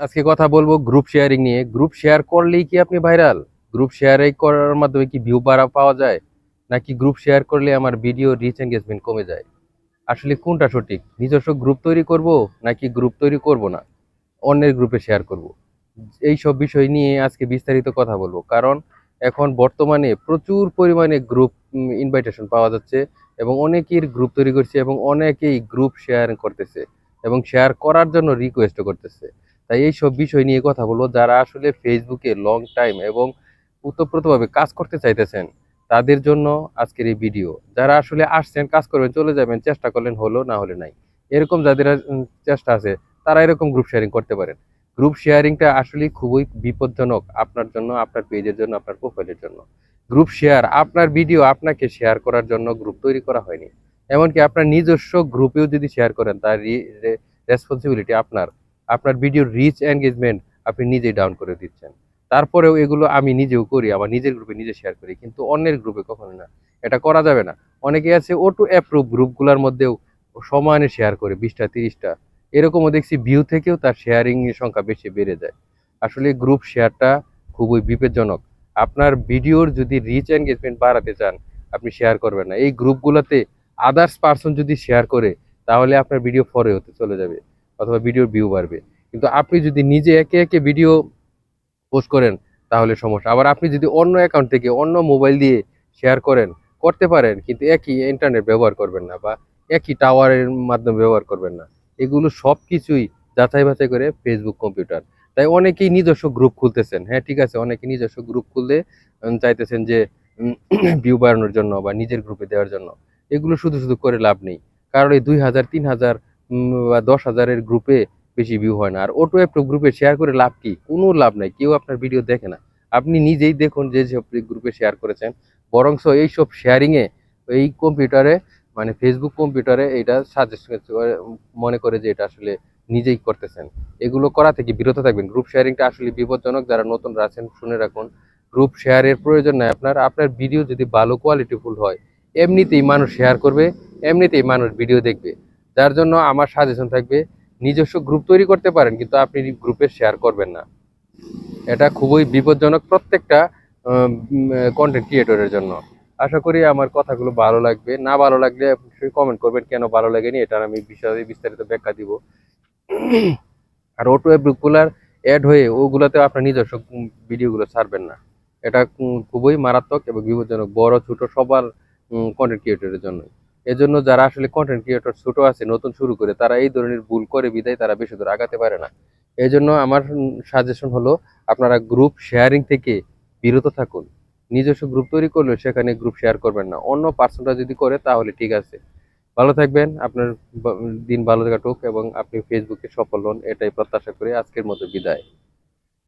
আজকে কথা বলব গ্রুপ শেয়ারিং নিয়ে। গ্রুপ শেয়ার করলেই কি আপনি ভাইরাল গ্রুপ শেয়ারিং করার মাধ্যমে কি ভিউ বাড়া পাওয়া যায়? নাকি গ্রুপ শেয়ার করলে আমার ভিডিও রিচ এঙ্গেজমেন্ট কমে যায়? আসলে কোনটা সঠিক? নিজস্ব গ্রুপ তৈরি করব নাকি গ্রুপ তৈরি করব না? অন্যের গ্রুপে শেয়ার করব। এই সব বিষয় নিয়ে আজকে বিস্তারিত কথা বলব। কারণ এখন বর্তমানে প্রচুর পরিমাণে গ্রুপ ইনভাইটেশন পাওয়া যাচ্ছে এবং অনেকের গ্রুপ তৈরি করছে এবং অনেকেই গ্রুপ শেয়ার করতেছে এবং শেয়ার করার জন্য রিকোয়েস্টও করতেছে। তাই এই সব বিষয় নিয়ে কথা বলব। যারা আসলে ফেসবুকে লং টাইম এবং উতপ্রোতভাবে কাজ করতে চাইতেছেন, তাদের জন্য আজকের এই ভিডিও যারা আসলে আসছেন, কাজ করবেন, চলে যাবেন, চেষ্টা করলেন, হলো না হলে নাই। এরকম যাদের চেষ্টা আছে, তারা এরকম গ্রুপ শেয়ারিং করতে পারেন। গ্রুপ শেয়ারিংটা আসলে খুবই বিপজ্জনক আপনার জন্য, আপনার পেজের জন্য, আপনার প্রোফাইলের জন্য। গ্রুপ শেয়ার আপনার ভিডিও আপনাকে শেয়ার করার জন্য গ্রুপ তৈরি করা হয়নি। এমনকি আপনার নিজস্ব গ্রুপেও যদি শেয়ার করেন, তার রেসপন্সিবিলিটি আপনার। আপনার ভিডিওর রিচ এনগেজমেন্ট আপনি নিজেই ডাউন করে দিচ্ছেন। তারপরেও এগুলো আমি নিজেও করি, আমার নিজের গ্রুপে নিজে শেয়ার করি, কিন্তু অন্যের গ্রুপে কখনো না। এটা করা যাবে না। অনেকে আছে ও টু অ্যাপ্রুভ গ্রুপগুলোর মধ্যেও সমানে শেয়ার করে, বিশটা, তিরিশটা। এরকমও দেখছি ভিউ থেকেও তার শেয়ারিং এর সংখ্যা বেশি বেড়ে যায়। আসলে গ্রুপ শেয়ারটা খুবই বিপজ্জনক। আপনার ভিডিওর যদি রিচ এনগেজমেন্ট বাড়াতে চান, আপনি শেয়ার করবেন না। এই গ্রুপগুলোতে আদার্স পার্সন যদি শেয়ার করে, তাহলে আপনার ভিডিও ফরে হতে চলে যাবে। অথবা ভিডিওর ভিউ বাড়বে। কিন্তু আপনি যদি নিজে একে একে ভিডিও পোস্ট করেন, তাহলে সমস্যা। আবার আপনি যদি অন্য অ্যাকাউন্ট থেকে অন্য মোবাইল দিয়ে শেয়ার করেন, করতে পারেন, কিন্তু একই ইন্টারনেট ব্যবহার করবেন না বা একই টাওয়ারের মাধ্যমে ব্যবহার করবেন না। এগুলো সব কিছুই যাচাই বাছাই করে ফেসবুক কম্পিউটার তাই অনেকেই নিজস্ব গ্রুপ খুলতেছেন। হ্যাঁ ঠিক আছে, অনেকে নিজস্ব গ্রুপ খুলতে চাইতেছেন যে ভিউ বাড়ানোর জন্য বা নিজের গ্রুপে দেওয়ার জন্য। এগুলো শুধু শুধু করে লাভ নেই। কারণ এই দুই হাজার, তিন হাজার বা দশ হাজারের গ্রুপে বেশি ভিউ হয় না। আর অটো অ্যাপ গ্রুপে শেয়ার করে লাভ কি? কোনো লাভ নাই, কেউ আপনার ভিডিও দেখে না। আপনি নিজেই দেখুন যে সব গ্রুপে শেয়ার করেছেন। বরংস এইসব শেয়ারিংয়ে এই কম্পিউটারে মানে ফেসবুক কম্পিউটারে এটা সাজেস্ট মনে করে যে এটা আসলে নিজেই করতেছেন। এগুলো করা থেকে বিরত থাকবেন। গ্রুপ শেয়ারিংটা আসলে বিপজ্জনক। যারা নতুন আছেন, শুনে রাখুন। গ্রুপ শেয়ারের প্রয়োজন নাই আপনার। আপনার ভিডিও যদি ভালো কোয়ালিটিফুল হয়, এমনিতেই মানুষ শেয়ার করবে, এমনিতেই মানুষ ভিডিও দেখবে। যার জন্য আমার সাজেশন থাকবে, নিজস্ব গ্রুপ তৈরি করতে পারেন, কিন্তু আপনি গ্রুপে শেয়ার করবেন না। এটা খুবই বিপজ্জনক প্রত্যেকটা কন্টেন্ট ক্রিয়েটরের জন্য। আশা করি আমার কথাগুলো ভালো লাগবে। না ভালো লাগলে অবশ্যই কমেন্ট করবেন, কেন ভালো লাগেনি এটার আমি বিষয়ে বিস্তারিত ব্যাখ্যা দিব। আর ওটো গ্রুপগুলার অ্যাড হয়ে ওগুলোতে আপনার নিজস্ব ভিডিওগুলো ছাড়বেন না। এটা খুবই মারাত্মক এবং বিপজ্জনক, বড়, ছোট সবার কন্টেন্ট ক্রিয়েটরের জন্য এজন্য যারা আসলে কন্টেন্ট ক্রিয়েটর ছোট আছে, নতুন শুরু করে, তারা এই ধরনের ভুল করে বিদায় তারা বেশি দূর আগাতে পারে না। এই জন্য আমার সাজেশন হলো, আপনারা গ্রুপ শেয়ারিং থেকে বিরত থাকুন। নিজস্ব গ্রুপ তৈরি করলে সেখানে গ্রুপ শেয়ার করবেন না। অন্য পার্সনটা যদি করে, তাহলে ঠিক আছে। ভালো থাকবেন, আপনার দিন ভালো কাটুক এবং আপনি ফেসবুকে সফল হন, এটাই প্রত্যাশা করে আজকের মতো বিদায়।